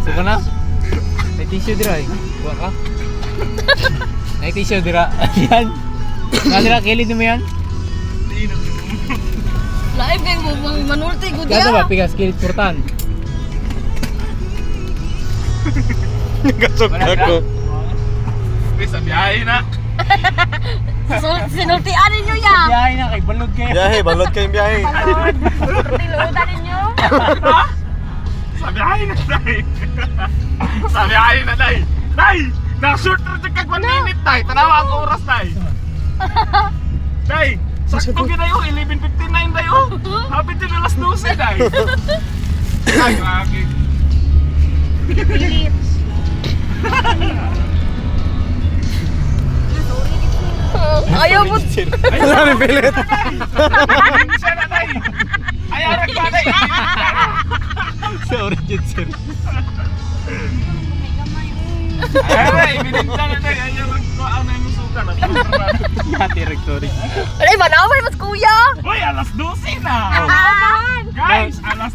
Gusto na na? May tissue dira eh. Buka ka? May tissue dira. Yan. Nga dira, kilid mo yan? Lain kay mo mang manulti ko Kaya ba, diya. pigas kilid Wala ako. Pre, sa biyahe na. Sinultian ninyo ya. Biyahe na kay balog kayo. Biyahe, balot kayong biyahe. Tiludan ninyo. Sa biyahe na, day. sa biyahe na, day. Day! Na-short na dyan kag 1 minute, day. Tanawa ang oras, day. Day! Sakto gina yun, 11.59 day, oh. Happy din alas 12, day. Ay, grabe. Ayaw mo. Wala may pilit. Na. Ay, arag pa, day. Sa origin sir. Ay, bininta na, day. Ay, ano yung suka na. Hati rectory. Ay manaway mas kuya. Uy, alas 12 na. Aman. Guys, alas